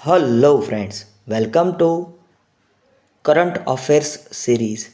Hello friends welcome to current affairs series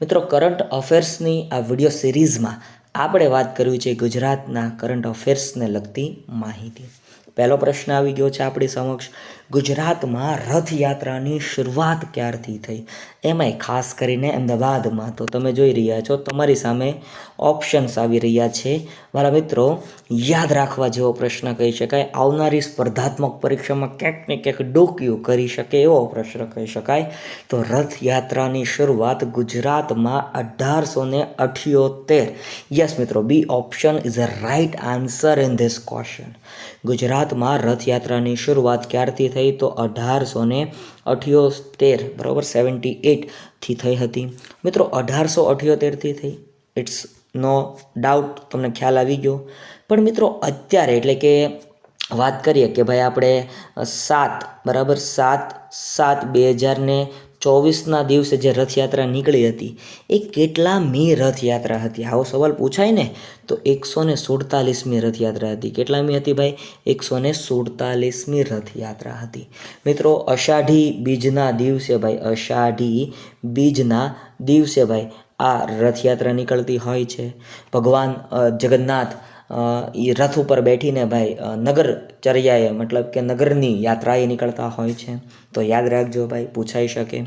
મિત્રો current અફેર્સની આ વીડિયો સિરીઝમાં આપણે વાત કરવી છે ગુજરાતના કરંટ અફેર્સને લગતી માહિતી. પહેલો પ્રશ્ન આવી ગયો છે આપણી સમક્ષ. ગુજરાતમાં રથયાત્રાની શરૂઆત ક્યારથી થઈ? એમાંય ખાસ કરીને અમદાવાદમાં. તો તમે જોઈ રહ્યા છો, તમારી સામે ઓપ્શન્સ આવી રહ્યા છે. મારા મિત્રો, યાદ રાખવા જેવો પ્રશ્ન કહી શકાય. આવનારી સ્પર્ધાત્મક પરીક્ષામાં ક્યાંક ને ક્યાંક ડોક્યું કરી શકે એવો પ્રશ્ન કહી શકાય. તો રથયાત્રાની શરૂઆત ગુજરાતમાં અઢારસો ને અઠ્યોતેર. યસ મિત્રો, B option is a right answer in this question ગુજરાતમાં રથયાત્રાની શરૂઆત ક્યારથી થઈ? તો અઢારસો ને અઠ્યોતેર, બરાબર? સેવન્ટી એટથી થઈ હતી. મિત્રો, અઢારસો અઠ્યોતેરથી થઈ. ઇટ્સ નો ડાઉટ તમને ખ્યાલ આવી ગયો. પણ મિત્રો, અત્યારે એટલે કે વાત કરીએ કે ભાઈ આપણે સાત, બરાબર? સાત સાત બે હજારને ચોવીસના દિવસે જે રથયાત્રા નીકળી હતી, એ કેટલા મી રથયાત્રા હતી? આવો સવાલ પૂછાય ને, તો એકસો ને સુડતાલીસમી રથયાત્રા હતી. કેટલા મી હતી ભાઈ? એકસો ને સુડતાલીસમી રથયાત્રા હતી. મિત્રો, અષાઢી બીજના દિવસે ભાઈ, અષાઢી બીજના દિવસે ભાઈ, આ રથયાત્રા નીકળતી હોય છે. ભગવાન જગન્નાથ એ રથ ઉપર બેઠીને ભાઈ નગરચર્યાએ નગર ચર્યાએ, મતલબ કે નગરની યાત્રાએ નીકળતા હોય છે. તો યાદ રાખજો ભાઈ, પૂછાઈ શકે.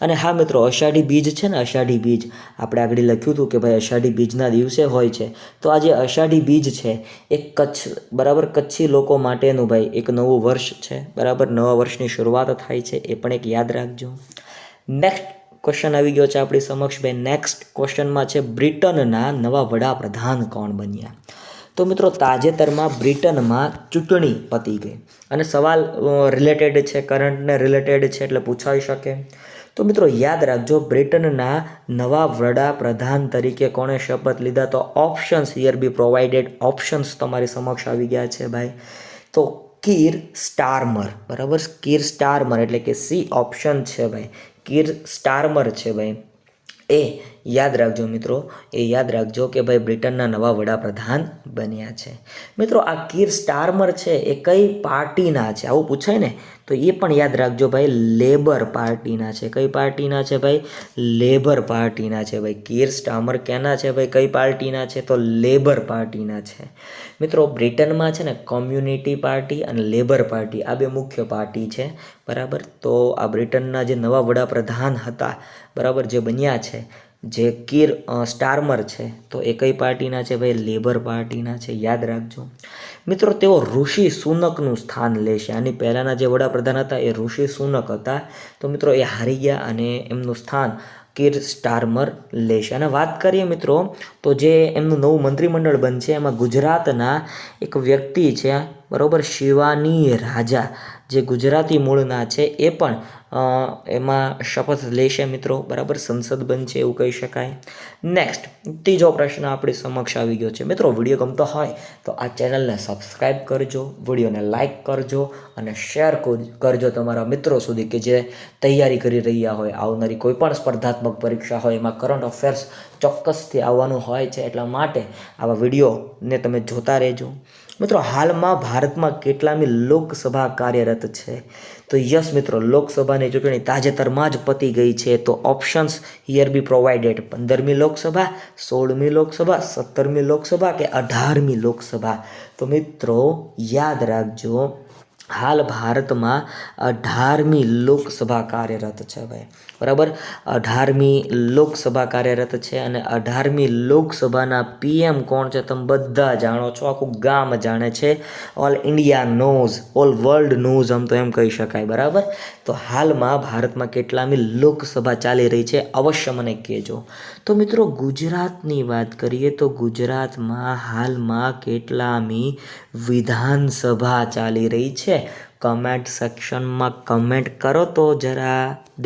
અને હા મિત્રો, અષાઢી બીજ છે ને, અષાઢી બીજ, આપણે આગળ લખ્યું હતું કે ભાઈ, અષાઢી બીજના દિવસે હોય છે. તો આ જે અષાઢી બીજ છે, એ કચ્છ, બરાબર કચ્છી લોકો માટેનું ભાઈ, એક નવું વર્ષ છે. બરાબર, નવા વર્ષની શરૂઆત થાય છે, એ પણ એક યાદ રાખજો. નેક્સ્ટ ક્વેશ્ચન આવી ગયો છે આપણી સમક્ષ. ભાઈ નેક્સ્ટ ક્વેશ્ચનમાં છે, બ્રિટનના નવા વડાપ્રધાન કોણ બન્યા? તો મિત્રો તાજેતરમાં બ્રિટનમાં ચૂંટણી પતી ગઈ. અને સવાલ રિલેટેડ છે કરંટને રિલેટેડ છે એટલે પૂછાઈ શકે. તો મિત્રો યાદ રાખજો, બ્રિટનના નવા વડાપ્રધાન તરીકે કોણે શપથ લીધા? તો options here be provided options તમારી સમક્ષ આવી ગયા છે ભાઈ. તો કીર સ્ટારમર, બરાબર? કીર સ્ટારમર એટલે કે સી ઓપ્શન છે ભાઈ. કીર સ્ટારમર છે ભાઈ. એ યાદ રાખજો મિત્રો, એ યાદ રાખજો કે ભાઈ બ્રિટનના નવા વડાપ્રધાન બન્યા છે. મિત્રો, આ કીર સ્ટારમર છે, એ કઈ પાર્ટીના છે? આવું પૂછાય ને તો એ પણ યાદ રાખજો ભાઈ, લેબર પાર્ટીના છે. કઈ પાર્ટીના છે ભાઈ? લેબર પાર્ટીના છે ભાઈ. કીર સ્ટામર કેના છે ભાઈ? કઈ પાર્ટીના છે? તો લેબર પાર્ટીના છે. મિત્રો, બ્રિટનમાં છે ને કોમ્યુનિટી પાર્ટી અને લેબર પાર્ટી આ બે મુખ્ય પાર્ટી છે. બરાબર? તો આ બ્રિટનના જે નવા વડાપ્રધાન હતા, બરાબર, જે બન્યા છે, જે કીર સ્ટારમર છે, તો એ કઈ પાર્ટીના છે ભાઈ? લેબર પાર્ટીના છે. યાદ રાખજો. મિત્રો, તેઓ ઋષિ સુનકનું સ્થાન લેશે આની પહેલાંના જે વડાપ્રધાન હતા, એ ઋષિ સુનક હતા. તો મિત્રો, એ હારી ગયા અને એમનું સ્થાન કીર સ્ટારમર લેશે અને વાત કરીએ મિત્રો, તો જે એમનું નવું મંત્રીમંડળ બનશે, એમાં ગુજરાતના એક વ્યક્તિ છે, બરાબર, શિવાની રાજા. જે ગુજરાતી મૂળના છે, એ પણ એમાં શપથ લેશે મિત્રો. બરાબર? સંસદ બનશે એવું કહી શકાય. નેક્સ્ટ ત્રીજો પ્રશ્ન આપણી સમક્ષ આવી ગયો છે. મિત્રો, વીડિયો ગમતો હોય તો આ ચેનલને સબસ્ક્રાઈબ કરજો, વિડીયોને લાઇક કરજો અને શેર કરજો તમારા મિત્રો સુધી કે જે તૈયારી કરી રહ્યા હોય. આવનારી કોઈપણ સ્પર્ધાત્મક પરીક્ષા હોય, એમાં કરંટ અફેર્સ ચોક્કસથી આવવાનું હોય છે. એટલા માટે આવા વિડીયોને તમે જોતા રહેજો. મિત્રો, હાલમાં ભારતમાં કેટલામી લોકસભા કાર્યરત છે. તો યસ મિત્રો, લોકસભાની ચૂંટણી તાજેતરમાં જ પતી ગઈ છે. તો ઓપ્શન્સ હિયર બી પ્રોવાઇડેડ પંદરમી લોકસભા, સોળમી લોકસભા, સત્તરમી લોકસભા કે અઢારમી લોકસભા? તો મિત્રો, યાદ રાખજો, હાલ ભારતમાં અઢારમી લોકસભા કાર્યરત છે ભાઈ. બરાબર? અઢારમી લોકસભા કાર્યરત છે અને અઢારમી લોકસભાના પીએમ કોણ છે તમે બધા જાણો છો. આખું ગામ જાણે છે. All India knows all world knows આમ તો એમ કહી શકાય, બરાબર? તો હાલમાં ભારતમાં કેટલામી લોકસભા ચાલી રહી છે અવશ્ય મને કહેજો. તો મિત્રો ગુજરાતની વાત કરીએ તો ગુજરાતમાં હાલમાં કેટલામી વિધાનસભા ચાલી રહી છે. कमेंट सेक्शन में कमेंट करो तो जरा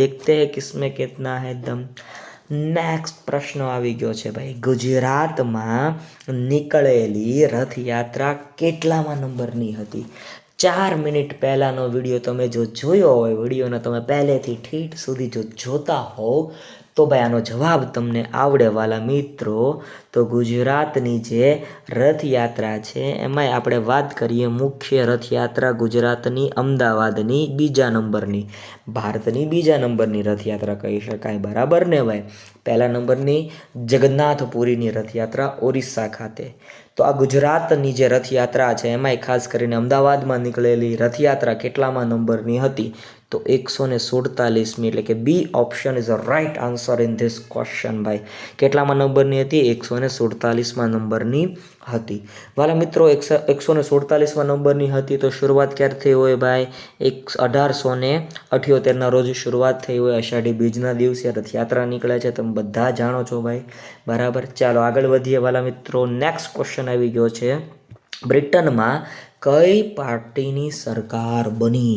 देखते हैं किसमें कितना है दम નેક્સ્ટ પ્રશ્ન આવી ગયો છે ભાઈ. ગુજરાતમાં નીકળેલી રથયાત્રા કેટલામાં નંબરની હતી? ચાર મિનિટ પહેલાંનો વીડિયો તમે જો જોયો હોય, વિડીયોને તમે પહેલેથી ઠીઠ સુધી જો જોતા હોવ તો ભાઈ આનો જવાબ તમને આવડે વાલા મિત્રો, તો ગુજરાતની જે રથયાત્રા છે, એમાંય આપણે વાત કરીએ મુખ્ય રથયાત્રા ગુજરાતની, અમદાવાદની, બીજા નંબરની. ભારતની બીજા નંબરની રથયાત્રા કહી શકાય, બરાબર ને ભાઈ? પહેલા નંબરની જગન્નાથપુરીની રથયાત્રા ઓરિસ્સા ખાતે. તો આ ગુજરાતની જે રથયાત્રા છે, એમાંય ખાસ કરીને અમદાવાદમાં નીકળેલી રથયાત્રા કેટલામાં નંબરની હતી? તો એકસો ને સુડતાલીસમી એટલે કે B option is a right answer in this question ભાઈ કેટલામાં નંબરની હતી? એકસો ને સુડતાલીસમાં નંબરની હતી. વાલા મિત્રો, એકસો ને સુડતાલીસમાં નંબરની હતી તો શરૂઆત ક્યારે થઈ હોય ભાઈ? એક અઢારસો ને અઠ્યોતેરના રોજ શરૂઆત થઈ હોય અષાઢી બીજના દિવસે. રથયાત્રા નીકળે છે. તમે બધા જાણો છો ભાઈ. બરાબર? ચાલો આગળ વધીએ વાલા મિત્રો. નેક્સ્ટ ક્વેશ્ચન આવી ગયો છે. બ્રિટનમાં કઈ પાર્ટીની સરકાર બની?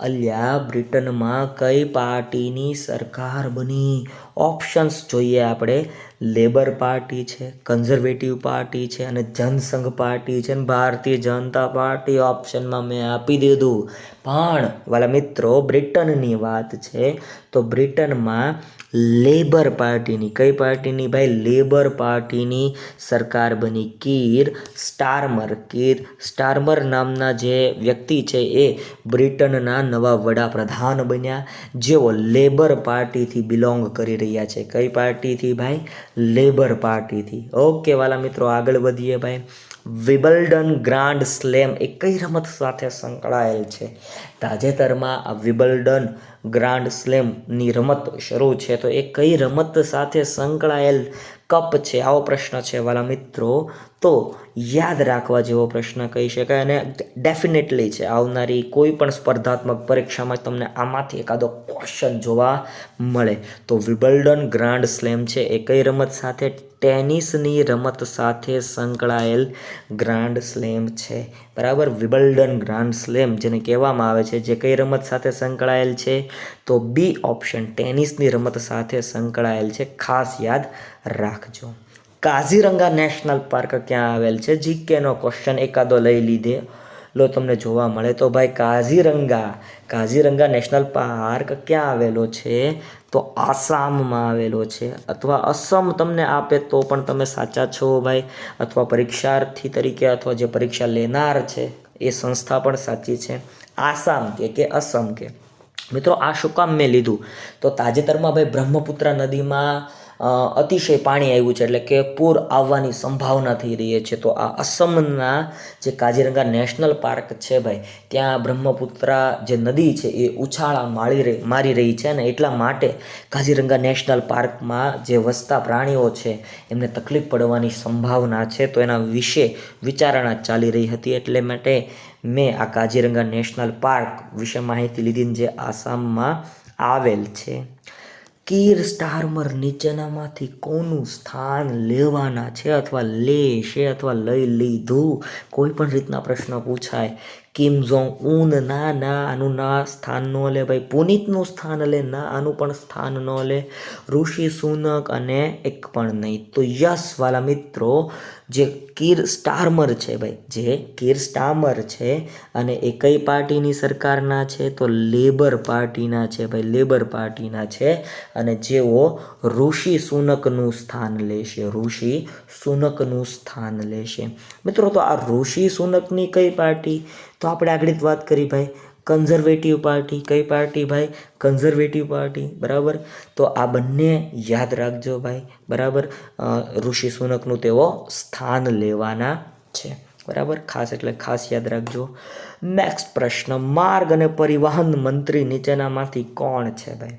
અલ્યા, બ્રિટનમાં કઈ પાર્ટીની સરકાર બની? ઓપ્શન્સ જોઈએ આપણે. લેબર પાર્ટી છે કન્ઝર્વેટિવ પાર્ટી છે અને જનસંઘ પાર્ટી છે અને ભારતીય જનતા પાર્ટી ઓપ્શનમાં મેં આપી દીધું. પણ, વાલા મિત્રો, બ્રિટનની વાત છે, તો બ્રિટનમાં લેબર પાર્ટીની. કઈ પાર્ટીની? ભાઈ, લેબર પાર્ટીની સરકાર બની. કીર સ્ટારમર. કીર સ્ટારમર નામના જે વ્યક્તિ છે એ બ્રિટનના નવા વડાપ્રધાન બન્યા. જેઓ લેબર પાર્ટીથી બિલોંગ કરી રહ્યા છે. કઈ પાર્ટીથી ભાઈ? લેબર પાર્ટીથી. ઓકે વાલા મિત્રો, આગળ વધીએ ભાઈ. વિબલ્ડન ગ્રાન્ડ સ્લેમ એ કઈ રમત સાથે સંકળાયેલ છે? તાજેતરમાં આ વિબલ્ડન ગ્રાન્ડ સ્લેમની રમત શરૂ છે. તો એ કઈ રમત સાથે સંકળાયેલ કપ છે? આવો પ્રશ્ન છે વાલા મિત્રો. તો યાદ રાખવા જેવો પ્રશ્ન કહી શકાય અને ડેફિનેટલી છે. આવનારી કોઈ પણ સ્પર્ધાત્મક પરીક્ષામાં તમને આમાંથી એકાદો ક્વેશ્ચન જોવા મળે. તો વિબલ્ડન ગ્રાન્ડ સ્લેમ છે એ કઈ રમત સાથે? ટેનિસની રમત સાથે સંકળાયેલ ગ્રાન્ડ સ્લેમ છે. બરાબર વિબલ્ડન ગ્રાન્ડ સ્લેમ, જેને કહેવામાં આવે છે, જે કઈ રમત સાથે સંકળાયેલ છે? તો બી ઓપ્શન ટેનિસની રમત સાથે સંકળાયેલ છે. ખાસ યાદ રાખજો. કાઝીરંગા નેશનલ પાર્ક ક્યાં આવેલ છે? જીકેનો ક્વેશ્ચન એકાદો લઈ લીધે. લો, તમને જોવા મળે તો ભાઈ કાઝીરંગા કાઝીરંગા નેશનલ પાર્ક ક્યાં આવેલો છે? તો આસામમાં આવેલો છે અથવા અસમ તમને આપે તો પણ તમે સાચા છો ભાઈ. અથવા પરીક્ષાર્થી તરીકે અથવા જે પરીક્ષા લેનાર છે, એ સંસ્થા પણ સાચી છે. આસામ કે કે અસમ કે. મિત્રો, આ શું કામ મેં લીધું? તો તાજેતરમાં ભાઈ બ્રહ્મપુત્ર નદીમાં અતિશય પાણી આવ્યું છે એટલે કે પૂર આવવાની સંભાવના થઈ રહી છે. તો આ અસમના જે કાજીરંગા નેશનલ પાર્ક છે ભાઈ, ત્યાં બ્રહ્મપુત્રા જે નદી છે એ ઉછાળા મારી રહી મારી રહી છે અને એટલા માટે કાજીરંગા નેશનલ પાર્કમાં જે વસતા પ્રાણીઓ છે એમને તકલીફ પડવાની સંભાવના છે. તો એના વિશે વિચારણા ચાલી રહી હતી એટલે માટે મેં આ કાજીરંગા નેશનલ પાર્ક વિશે માહિતી લીધી જે આસામમાં આવેલ છે. કીર સ્ટારમર નીચેનામાંથી કોનું સ્થાન લેવાના છે અથવા લે છે અથવા લઈ લીધું? કોઈ પણ રીતના પ્રશ્ન પૂછાય. કિમ જોંગ ઉન ના ના આનું ના સ્થાન ન લે ભાઈ. પુનિતનું સ્થાન લે, ના આનું પણ સ્થાન ન લે. ઋષિ સુનક અને એક પણ નહીં. તો યસ વાલા મિત્રો, જે કીર સ્ટારમર છે ભાઈ, જે કીર સ્ટામર છે અને એ કઈ પાર્ટીની સરકારના છે? તો લેબર પાર્ટીના છે ભાઈ, લેબર પાર્ટીના છે. અને જેઓ ઋષિ સુનકનું સ્થાન લેશે, ઋષિ સુનકનું સ્થાન લેશે. મિત્રો, તો આ ઋષિ સુનકની કઈ પાર્ટી? તો આપણે આગળ જ વાત કરી ભાઈ. કન્ઝર્વેટિવ પાર્ટી કઈ પાર્ટી ભાઈ? કન્ઝર્વેટિવ પાર્ટી બરાબર? તો આ બંને યાદ રાખજો ભાઈ, બરાબર? ઋષિ સુનકનું તેઓ સ્થાન લેવાના છે, બરાબર? ખાસ એટલે ખાસ યાદ રાખજો. નેક્સ્ટ પ્રશ્ન, માર્ગ અને પરિવહન મંત્રી નીચેનામાંથી કોણ છે ભાઈ?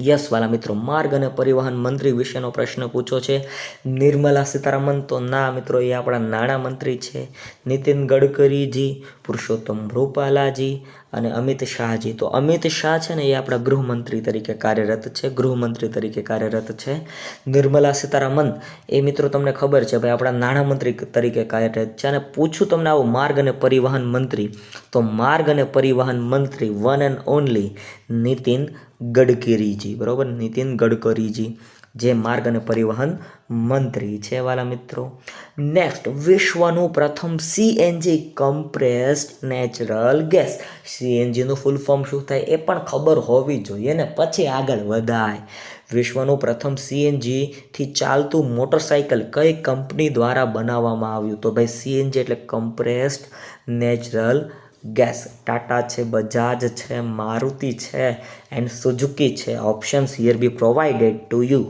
યસ, વાલા મિત્રો, માર્ગ અને પરિવહન મંત્રી વિશેનો પ્રશ્ન પૂછો છે. નિર્મલા સીતારામન, તો ના, મિત્રો, એ આપણા નાણાં મંત્રી છે. નીતિન ગડકરીજી, પુરુષોત્તમ રૂપાલાજી અને અમિત શાહજી. તો અમિત શાહ છે ને, એ આપણા ગૃહમંત્રી તરીકે કાર્યરત છે, ગૃહમંત્રી તરીકે કાર્યરત છે. નિર્મલા સીતારામન, એ મિત્રો, તમને ખબર છે, ભાઈ, આપણા નાણામંત્રી તરીકે કાર્યરત છે. અને પૂછું તમને આવું, માર્ગ અને પરિવહન મંત્રી. તો માર્ગ અને પરિવહન મંત્રી one and only Nitin Gadkariji બરાબર? નીતિન ગડકરીજી જે માર્ગ અને પરિવહન મંત્રી છે, વાલા મિત્રો. નેક્સ્ટ વિશ્વનું પ્રથમ સીએનજી કમ્પ્રેસ્ડ નેચરલ ગેસ સીએનજીનું ફૂલ ફોર્મ શું થાય એ પણ ખબર હોવી જોઈએ ને? પછી આગળ વધાય. વિશ્વનું પ્રથમ સીએનજીથી ચાલતું મોટરસાઇકલ કઈ કંપની દ્વારા બનાવવામાં આવ્યું? તો ભાઈ સીએનજી એટલે કમ્પ્રેસ્ડ નેચરલ ગેસ ટાટા છે, બજાજ છે, મારુતિ છે એન્ડ સુઝુકી છે. Options here be provided to you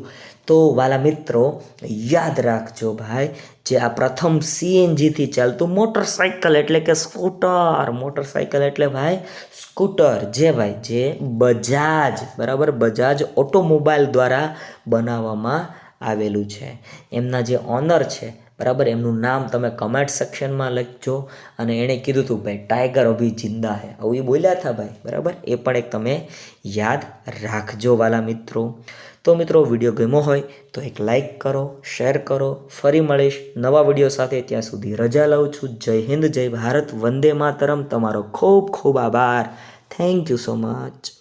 તો વાલા મિત્રો, યાદ રાખજો ભાઈ, જે આ પ્રથમ સીએનજીથી ચાલતું મોટરસાઇકલ એટલે કે સ્કૂટર મોટરસાઇકલ એટલે ભાઈ સ્કૂટર જે ભાઈ, જે બજાજ, બરાબર? બજાજ ઓટોમોબાઈલ દ્વારા બનાવવામાં આવેલું છે. એમના જે ઓનર છે બરાબર? એમનું નામ તમે કમેન્ટ સેક્શનમાં લખજો અને એણે કીધું હતું ભાઈ ટાઈગર અભી જિંદા હે. આવું એ બોલ્યા હતા ભાઈ, બરાબર? એ પણ એક તમે યાદ રાખજો વાલા મિત્રો. તો મિત્રો, વીડિયો ગમ્યો હોય તો એક લાઈક કરો શેર કરો. ફરી મળીશ નવા વીડિયો સાથે. ત્યાં સુધી રજા લઉં છું. જય હિન્દ, જય ભારત. વંદે માતરમ. તમારો ખૂબ ખૂબ આભાર. Thank you so much